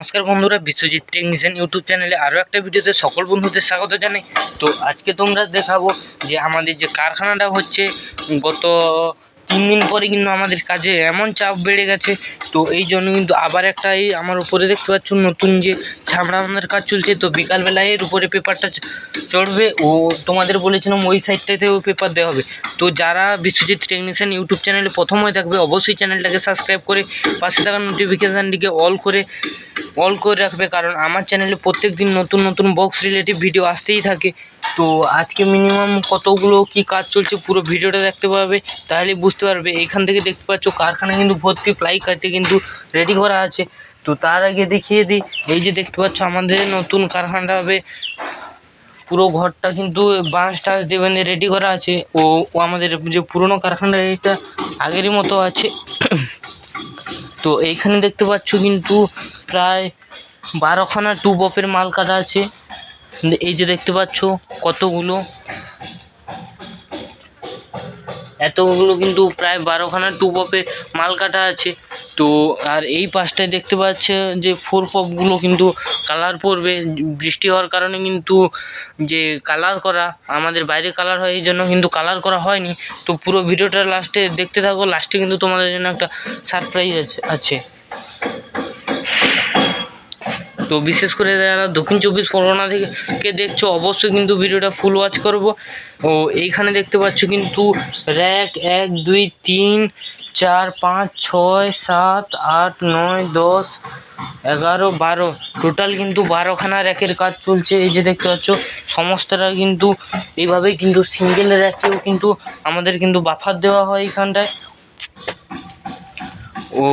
নমস্কার বন্ধুরা, Biswajit technician YouTube চ্যানেলে আরও একটা ভিডিওতে সকল বন্ধুদের স্বাগত জানাই। তো আজকে তোমরা দেখাবো যে আমাদের যে কারখানাটা হচ্ছে, গত তিন দিন পরে কিন্তু আমাদের কাজে এমন চাপ বেড়ে গেছে। তো এই জন্য কিন্তু আবার একটা এই আমার উপরে দেখতে পাচ্ছ নতুন যে ছাবড়া আমাদের কাজ চলছে। তো বিকালবেলায় এর উপরে পেপারটা চড়বে। ও তোমাদের বলেছিলাম ওই সাইডটাতেও পেপার দেওয়া হবে। তো যারা বিশ্বজিৎ টেকনিশিয়ান ইউটিউব চ্যানেলে প্রথম হয়ে থাকবে, অবশ্যই চ্যানেলটাকে সাবস্ক্রাইব করে পাশে থাকা নোটিফিকেশানটিকে অল করে অল করে রাখবে, কারণ আমার চ্যানেলে প্রত্যেক দিন নতুন নতুন বক্স রিলেটিভ ভিডিও আসতেই থাকে। তো আজকে মিনিমাম কতগুলো কি কাজ চলছে পুরো ভিডিওটা দেখতে পাবে, তাহলে বুঝতে পারবে। এখান থেকে দেখতে পাচ্ছ কারখানা কিন্তু ভর্তি প্লাই কাটে কিন্তু রেডি করা আছে। তো তার আগে দেখিয়ে দিই, এই যে দেখতে পাচ্ছ আমাদের নতুন কারখানাটা হবে। পুরো ঘরটা কিন্তু বাঁশ টাঁশ দিয়ে বেঁধে রেডি করা আছে। ও ও আমাদের যে পুরোনো কারখানাটা, এটা আগেরই মতো আছে। তো এইখানে দেখতে পাচ্ছ কিন্তু প্রায় বারোখানা টু বপের মাল কাটা আছে। এই যে দেখতে পাচ্ছ কতগুলো। এতগুলো কিন্তু প্রায় বারোখানা টু বপে মাল কাটা আছে। তো আর এই পাশটায় দেখতে পাচ্ছে যে ফোর পপগুলো কিন্তু কালার পড়বে বৃষ্টি হওয়ার কারণে কিন্তু যে কালার করা, আমাদের বাইরে কালার হয় এই জন্য কিন্তু কালার করা হয়নি। তো পুরো ভিডিওটা লাস্টে দেখতে থাকো লাস্টে কিন্তু তোমাদের জন্য একটা সারপ্রাইজ আছে আছে। তো বিশেষ করে যারা দক্ষিণ চব্বিশ পরগনা থেকে দেখছ, অবশ্যই কিন্তু ভিডিওটা ফুল ওয়াচ করব। ও, এইখানে দেখতে পাচ্ছ কিন্তু র্যাক এক, দুই, তিন চার, পাঁচ, ছয়, সাত, আট, নয়, দশ, এগারো, বারো। টোটাল কিন্তু বারোখানা র্যাকের কাজ চলছে। এই যে দেখতে পাচ্ছ সমস্তটা কিন্তু এইভাবেই কিন্তু সিঙ্গেল র্যাকেও কিন্তু আমাদের কিন্তু বাফার দেওয়া হয় এইখানটায়। ও,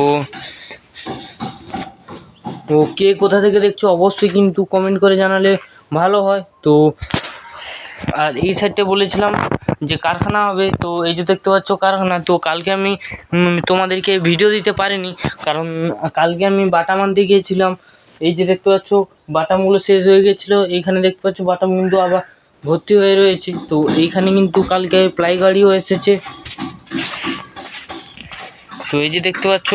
তো কে কোথা থেকে দেখছ অবশ্যই কিন্তু কমেন্ট করে জানালে ভালো হয়। তো, আর এই সাইডটা বলেছিলাম যে কারখানা হবে, তো এই যে দেখতে পাচ্ছ কারখানা, তো কালকে আমি তোমাদেরকে ভিডিও দিতে পারিনি। কারণ কালকে আমি বাটাম আনতে গিয়েছিলাম। এই যে দেখতে পাচ্ছ বাটামগুলো শেষ হয়ে গেছিল এইখানে দেখতে পাচ্ছ বাটাম কিন্তু আবার ভর্তি হয়ে রয়েছে। তো এইখানে কিন্তু কালকে প্লাই গাড়িও এসেছে। তো এই যে দেখতে পাচ্ছ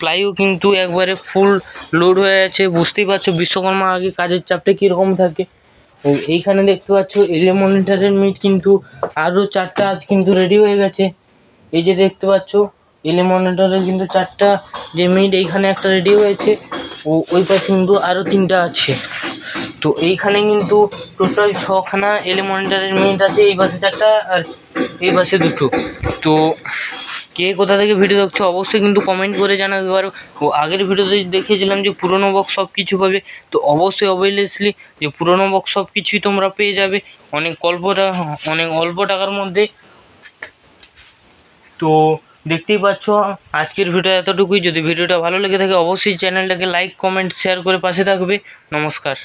প্লাইও কিন্তু একবারে ফুল লোড হয়ে আছে। বুঝতেই পারছ, বিশ্বকর্মা আগে কাজের চাপটা কীরকম থাকে। এইখানে দেখতে পাচ্ছ এলে মনিটরের মিট কিন্তু আরও চারটা আজ কিন্তু রেডি হয়ে গেছে। এই যে দেখতে পাচ্ছ এলে মনিটরের কিন্তু চারটা যে মিট এইখানে একটা রেডি হয়েছে। ও ওই পাশে কিন্তু আরও তিনটা আছে। তো এইখানে কিন্তু টোটাল ছখানা এলে মনিটরের মিট আছে, এই পাশে চারটা আর এই পাশে দুটো। তো কে কোথা থেকে ভিডিও দেখছ, অবশ্যই কিন্তু কমেন্ট করে জানাতে পারো ও আগের ভিডিওতে দেখিয়েছিলাম যে পুরোনো বক্স সব কিছু পাবে। তো অবশ্যই অবভিয়াসলি যে পুরোনো বক্স সব কিছুই তোমরা পেয়ে যাবে। অনেক অল্প টা- অনেক অল্প টাকার মধ্যে। তো দেখতেই পাচ্ছ, আজকের ভিডিও এতটুকুই। যদি ভিডিওটা ভালো লেগে থাকে, অবশ্যই চ্যানেলটাকে লাইক কমেন্ট শেয়ার করে পাশে থাকবে। নমস্কার।